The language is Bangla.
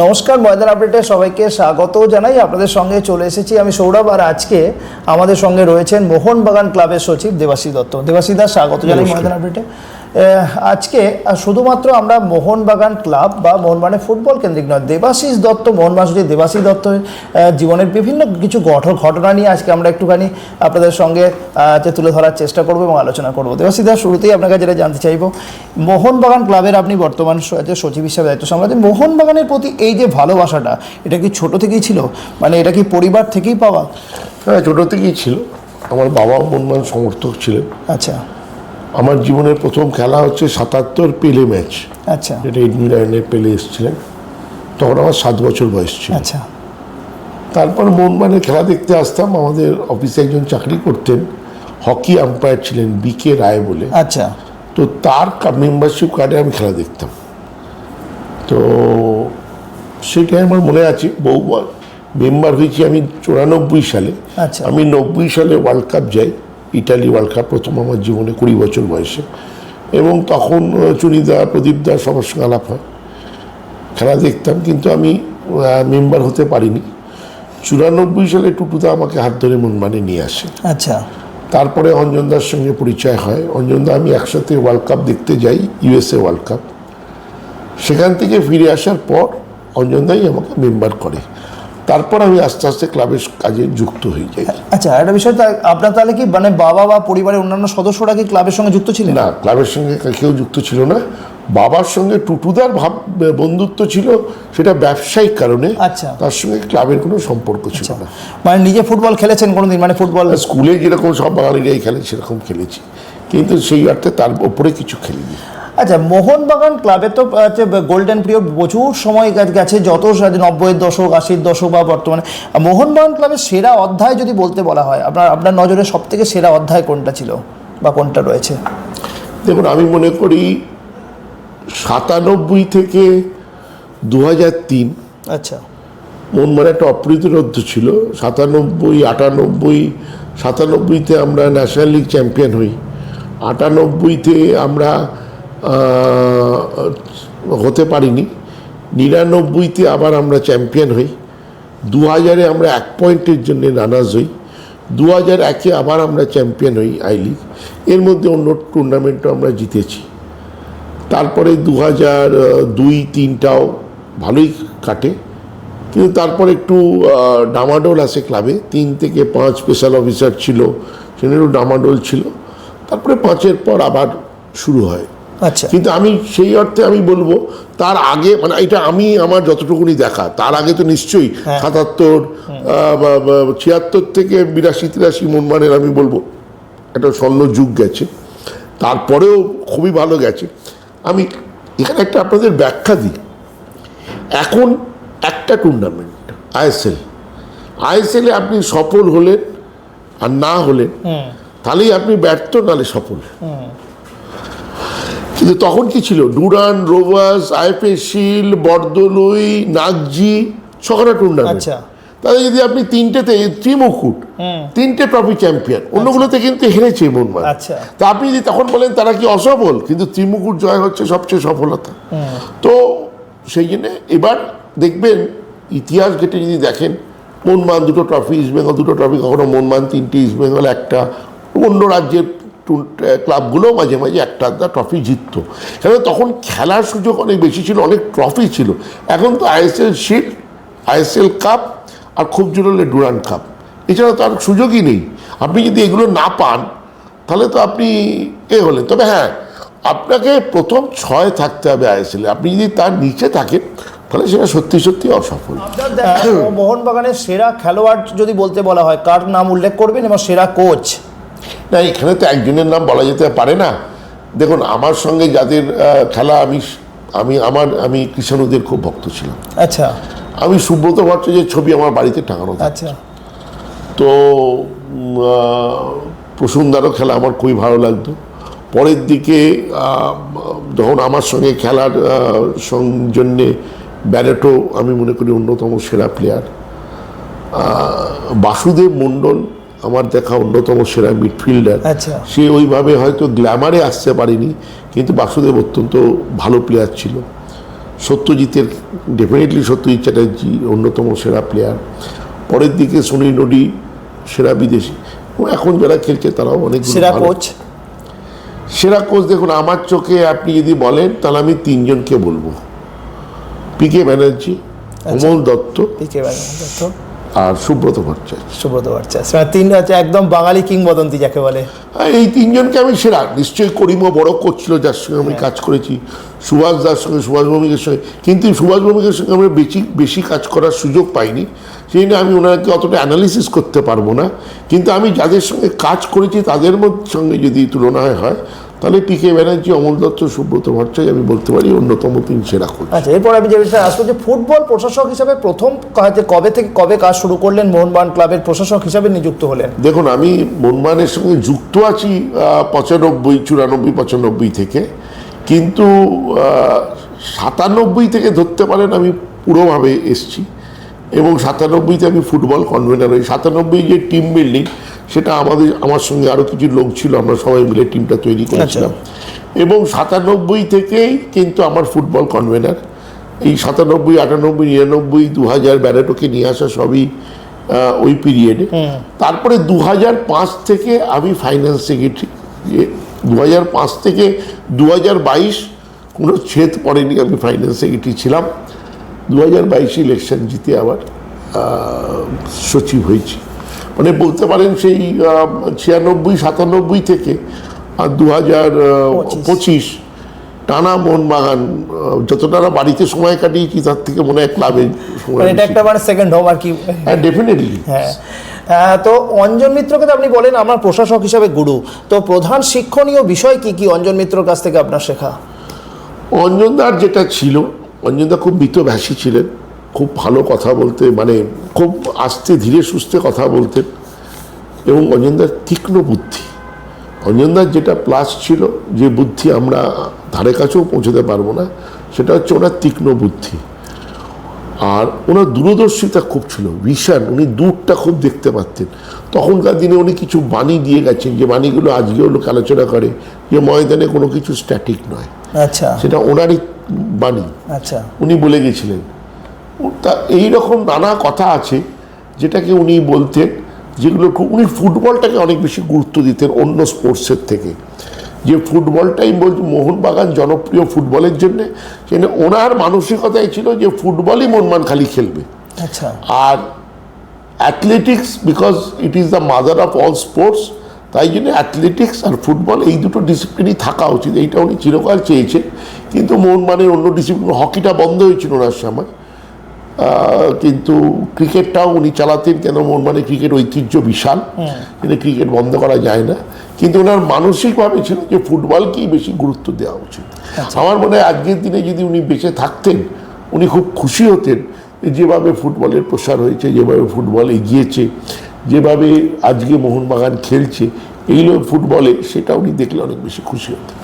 নমস্কার ময়দান আপডেটে সবাইকে স্বাগত জানাই। আপনাদের সঙ্গে চলে এসেছি আমি সৌরভ আর আজকে আমাদের সঙ্গে রয়েছেন মোহনবাগান ক্লাবের সচিব দেবাশী দত্ত। দেবাশী দাস স্বাগত জানাই ময়দান আপডেটে। আজকে শুধুমাত্র আমরা মোহনবাগান ক্লাব বা মোহনবাগানের ফুটবল কেন্দ্রিক নয় দেবাশিস দত্ত মোহনবাগান সচিব দেবাশিস দত্তের আহ, জীবনের বিভিন্ন কিছু ঘট- ঘটনা নিয়ে আজকে আমরা একটুখানি আপনাদের সঙ্গে তুলে ধরার চেষ্টা করব এবং আলোচনা করব। দেবাশিস দাস শুরুতেই আপনার কাছে যেটা জানতে চাইব মোহনবাগান ক্লাবের আপনি বর্তমান যে সচিব হিসাবে দায়িত্ব সামলাচ্ছেন মোহনবাগানের প্রতি এই যে ভালোবাসাটা এটা কি ছোট থেকেই ছিল? মানে এটা কি পরিবার থেকেই পাওয়া? হ্যাঁ ছোটো থেকেই ছিল। আমার বাবাও মনমান সমর্থক ছিলেন। আচ্ছা। আমার জীবনের প্রথম খেলা হচ্ছে সাতাত্তর পেলে ম্যাচ। আচ্ছা। যেটা ইংল্যান্ডে পেলে এসেছিলেন। তখন আমার সাত বছর বয়স ছিল। আচ্ছা। তারপর মনমানে খেলা দেখতে আসতাম। আমাদের অফিসে একজন চাকরি করতেন। হকি আম্পায়ার ছিলেন বি কে রায় বলে। আচ্ছা। তো তার মেম্বারশিপ কার্ডে আমি খেলা দেখতাম। তো সেটাই আমার মনে আছে। বহুবার মেম্বার হয়েছি আমি চুরানব্বই সালে। আচ্ছা। আমি নব্বই সালে ওয়ার্ল্ড কাপ যাই। ইটালি ওয়ার্ল্ড কাপ প্রথম আমার জীবনে কুড়ি বছর বয়সে। এবং তখন চুনিদা প্রদীপদা সবার সঙ্গে আলাপ হয়। খেলা দেখতাম কিন্তু আমি মেম্বার হতে পারিনি। চুরানব্বই সালে টুটুদা আমাকে হাত ধরে মনমানে নিয়ে আসে। আচ্ছা। তারপরে অঞ্জনদার সঙ্গে পরিচয় হয়। অঞ্জনদা আমি একসাথে ওয়ার্ল্ড কাপ দেখতে যাই ইউএসএ ওয়ার্ল্ড কাপ। সেখান থেকে ফিরে আসার পর অঞ্জনদাই আমাকে মেম্বার করে। তারপর আমি আস্তে আস্তে ক্লাবের কাজে যুক্ত হয়ে যাই। আচ্ছা একটা বিষয় আপনার তাহলে কি মানে বাবা বা পরিবারের অন্যান্য সদস্যরা কি ক্লাবের সঙ্গে যুক্ত ছিলেন? না ক্লাবের সঙ্গে কেউ যুক্ত ছিল না। বাবার সঙ্গে টুটুদার ভাব বন্ধুত্ব ছিল সেটা ব্যবসায়িক কারণে। আচ্ছা। তার সঙ্গে ক্লাবের কোনো সম্পর্ক ছিল না। মানে নিজে ফুটবল খেলেছেন কোনোদিন? মানে ফুটবল স্কুলে যেরকম সব বাঙালিরাই খেলে সেরকম খেলেছি। কিন্তু সেই অর্থে তার ওপরে কিছু খেলিনি। আচ্ছা মোহনবাগান ক্লাবে তো গোল্ডেন পিরিয়ড প্রচুর সময় গেছে যত নব্বইয়ের দশক আশির দশক বা বর্তমানে। মোহনবাগান ক্লাবের সেরা অধ্যায় যদি বলতে বলা হয় আপনার আপনার নজরে সব থেকে সেরা অধ্যায় কোনটা ছিল বা কোনটা রয়েছে? দেখুন আমি মনে করি সাতানব্বই থেকে দু হাজার তিন আচ্ছা। মনমার একটা অপ্রতিরোধ্য ছিল। সাতানব্বই আটানব্বই সাতানব্বইতে আমরা ন্যাশনাল লিগ চ্যাম্পিয়ন হই। আটানব্বইতে আমরা হতে পারিনি। নিরানব্বইতে আবার আমরা চ্যাম্পিয়ন হই। দু হাজারে আমরা এক পয়েন্টের জন্য রানার্স হই। দু হাজার একে আবার আমরা চ্যাম্পিয়ন হই আই লিগ। এর মধ্যে অন্য টুর্নামেন্টও আমরা জিতেছি। তারপরে দু হাজার দুই তিনটাও ভালোই কাটে। কিন্তু তারপর একটু ডামাডোল আসে ক্লাবে। তিন থেকে পাঁচ স্পেশাল অফিসার ছিল সেখানে একটু ডামাডোল ছিল। তারপরে পাঁচের পর আবার শুরু হয়। আচ্ছা। কিন্তু আমি সেই অর্থে আমি বলব তার আগে মানে এটা আমি আমার যতটুকুনি দেখা তার আগে তো নিশ্চয়ই হ্যাঁ। সাতাত্তর ছিয়াত্তর থেকে বিরাশি তিরাশি মনমানের আমি বলব। একটা স্বর্ণ যুগ গেছে তারপরেও খুবই ভালো গেছে। আমি এখানে একটা আপনাদের ব্যাখ্যা দিই। এখন একটা টুর্নামেন্ট আইএসএল আইএসএলে আপনি সফল হলেন আর না হলেন তাহলেই আপনি ব্যর্থ নালে সফল। কিন্তু তখন কি ছিল? ডুরান রোভার্স আইএফএ শিল বর্দলুই নাগজি ছখানা টুর্নামেন্ট আচ্ছা। তাহলে যদি আপনি তিনটেতে ত্রিমুকুট তিনটে ট্রফি চ্যাম্পিয়ন অন্যগুলোতে কিন্তু হেরেছে মনমান আচ্ছা। তা আপনি যদি তখন বলেন তারা কি অসফল কিন্তু ত্রিমুকুট জয় হচ্ছে সবচেয়ে সফলতা। তো সেই জন্য এবার দেখবেন ইতিহাস ঘেটে যদি দেখেন মনমান দুটো ট্রফি ইস্টবেঙ্গল দুটো ট্রফি কখনো মনমান তিনটি ইস্টবেঙ্গল একটা অন্য রাজ্যের ক্লাবগুলো মাঝে মাঝে একটা আধটা ট্রফি জিততো। কারণ তখন খেলার সুযোগ অনেক বেশি ছিল, অনেক ট্রফি ছিল। এখন তো আইএসএল শিট আইএসএল কাপ আর খুব জোর হলে ডুরান কাপ। এছাড়া তো আর সুযোগই নেই। আপনি যদি এগুলো না পান, তাহলে তো আপনি এ হলেন। তবে হ্যাঁ আপনাকে প্রথম ছয় থাকতে হবে আইএসএলে। আপনি যদি তার নিচে থাকেন, তাহলে সেটা সত্যি সত্যি অসফল। মোহনবাগানের সেরা খেলোয়াড় যদি বলতে বলা হয়, কার নাম উল্লেখ করবেন এবং সেরা কোচ? না এখানে তো একজনের নাম বলা যেতে পারে না। দেখুন আমার সঙ্গে যাদের খেলা আমি আমি আমার আমি কৃষাণুদের খুব ভক্ত ছিলাম। আচ্ছা। আমি সুব্রত ভট্টাচার্যের ছবি আমার বাড়িতে টাঙানো আচ্ছা। তো প্রসূনদারও খেলা আমার খুবই ভালো লাগতো। পরের দিকে যখন আমার সঙ্গে খেলার জন্যে ব্যারেটো আমি মনে করি অন্যতম সেরা প্লেয়ার বাসুদেব মণ্ডল আমার দেখা অন্যতম সেরা মিডফিল্ডার আচ্ছা। সে ওইভাবে হয়তো গ্ল্যামারে আসতে পারেনি কিন্তু বাসুদেব অত্যন্ত ভালো প্লেয়ার ছিল। সত্যজিতের ডেফিনেটলি সত্যজিৎ চ্যাটার্জি অন্যতম সেরা প্লেয়ার পরের দিকে সুনীল নডি সেরা বিদেশি। ও এখন যারা খেলছে তারাও অনেক সেরা কোচ সেরা কোচ দেখুন আমার চোখে আপনি যদি বলেন তাহলে আমি তিনজনকে বলব। P K Banerjee Amal Dutta PK Dutta. আর সুব্রত ভট্টাচার্য। সুব্রত ভট্টাচার্য। মানে তিন হচ্ছে একদম বাঙালি কিংবদন্তি যাকে বলে। আর এই তিনজনকে আমি সেরা। নিশ্চয়ই করিমও বড় করছিল যার সঙ্গে আমি কাজ করেছি। সুভাষ দাস সঙ্গে সুভাষ ভৌমিকের সঙ্গে। কিন্তু সুভাষ ভৌমিকের সঙ্গে আমরা বেশি বেশি কাজ করার সুযোগ পাইনি। সেই জন্য আমি ওনাকে অতটা অ্যানালিসিস করতে পারব না। কিন্তু আমি যাদের সঙ্গে কাজ করেছি তাদের মধ্যে সঙ্গে যদি তুলনা হয় তাহলে পি কে ব্যানার্জি অমল দত্ত সুব্রত ভট্টাচার্য আমি বলতে পারি অন্যতম তিন সেরা কোচ আচ্ছা এরপর আমি যে বিষয়ে আসব যে ফুটবল প্রশাসক হিসাবে প্রথম কবে থেকে কবে কাজ শুরু করলেন মোহনবাগান ক্লাবের প্রশাসক হিসাবে নিযুক্ত হলেন? দেখুন আমি মনমানের সঙ্গে যুক্ত আছি পঁচানব্বই চুরানব্বই পঁচানব্বই থেকে। কিন্তু সাতানব্বই থেকে ধরতে পারেন আমি পুরোভাবে এসছি। এবং সাতানব্বইতে আমি ফুটবল কনভেনার হই। সাতানব্বই যে টিম বিল্ডিং সেটা আমাদের আমার সঙ্গে আরও কিছু লোক ছিল আমরা সবাই মিলে টিমটা তৈরি করেছিলাম। এবং সাতানব্বই থেকেই কিন্তু আমার ফুটবল কনভেনার এই সাতানব্বই আটানব্বই নিরানব্বই দু হাজার ব্যারেটোকে নিয়ে আসা সবই ওই পিরিয়ডে তারপরে দু হাজার পাঁচ থেকে আমি ফাইন্যান্স সেক্রেটারি দু হাজার পাঁচ থেকে দু হাজার বাইশ কোনো ছেদ পড়েনি আমি ফাইন্যান্স সেক্রেটারি ছিলাম। দু হাজার বাইশে ইলেকশন জিতে আবার সচিব হয়েছি। মানে বলতে পারেন সেই ছিয়ানব্বই সাতানব্বই থেকে আর দু হাজার পঁচিশ। টানা মোহনবাগান আহ, যতটা বাড়িতে সময় কাটিয়েছি তার থেকে মনে হয় ক্লাবে মানে এটা একটা মানে সেকেন্ড হোম আর কি। হ্যাঁ ডেফিনেটলি হ্যাঁ। তো অঞ্জন মিত্রকে তো আপনি বলেন আমার প্রশাসক হিসাবে গুরু। তো প্রধান শিক্ষণীয় বিষয় কি কি অঞ্জন মিত্রর কাছ থেকে আপনার শেখা? অঞ্জনদার যেটা ছিল অঞ্জনদা খুব মিতভাষী ছিলেন খুব ভালো কথা বলতে মানে খুব আস্তে ধীরে সুস্থে কথা বলতেন এবং অঞ্জনদার তীক্ষ্ণ বুদ্ধি। অঞ্জনদার যেটা প্লাস ছিল যে বুদ্ধি আমরা ধারে কাছেও পৌঁছতে পারব না সেটা হচ্ছে ওনার তীক্ষ্ণ বুদ্ধি। আর ওনার দূরদর্শিতা খুব ছিল ভিশন উনি দূরটা খুব দেখতে পারতেন। তখনকার দিনে উনি কিছু বাণী দিয়ে গেছেন যে বাণীগুলো আজকেও লোক আলোচনা করে যে ময়দানে কোনো কিছু স্ট্যাটিক নয়। আচ্ছা। সেটা ওনারই বাণী। আচ্ছা। উনি বলে গেছিলেন। তা এই রকম নানা কথা আছে যেটাকে উনি বলতেন যেগুলো উনি ফুটবলটাকে অনেক বেশি গুরুত্ব দিতেন অন্য স্পোর্টসের থেকে। যে ফুটবলটাই বল মোহনবাগান জনপ্রিয় ফুটবলের জন্যে সেখানে ওনার মানসিকতাই ছিল যে ফুটবলই মনমান খালি খেলবে। আচ্ছা। আর athletics because it is the mother of all sports তাই জন্য অ্যাথলেটিক্স আর ফুটবল এই দুটো ডিসিপ্লিনই থাকা উচিত। এইটা উনি চিরকাল চেয়েছেন। কিন্তু মোহনবানের অন্য ডিসিপ্লিন হকিটা বন্ধ হয়েছিল ওনার সময়। কিন্তু ক্রিকেটটাও উনি চালাতেন কেন? মানে ক্রিকেট ঐতিহ্য বিশাল। কিন্তু ক্রিকেট বন্ধ করা যায় না। কিন্তু ওনার মানসিকভাবে ছিল যে ফুটবলকেই বেশি গুরুত্ব দেওয়া উচিত। আমার মনে হয় আজকের দিনে যদি উনি বেঁচে থাকতেন উনি খুব খুশি হতেন যেভাবে ফুটবলের প্রসার হয়েছে যেভাবে ফুটবল এগিয়েছে। যেভাবে আজকে মোহনবাগান খেলছে এইগুলো ফুটবলে সেটা উনি দেখলে অনেক বেশি খুশি হতেন।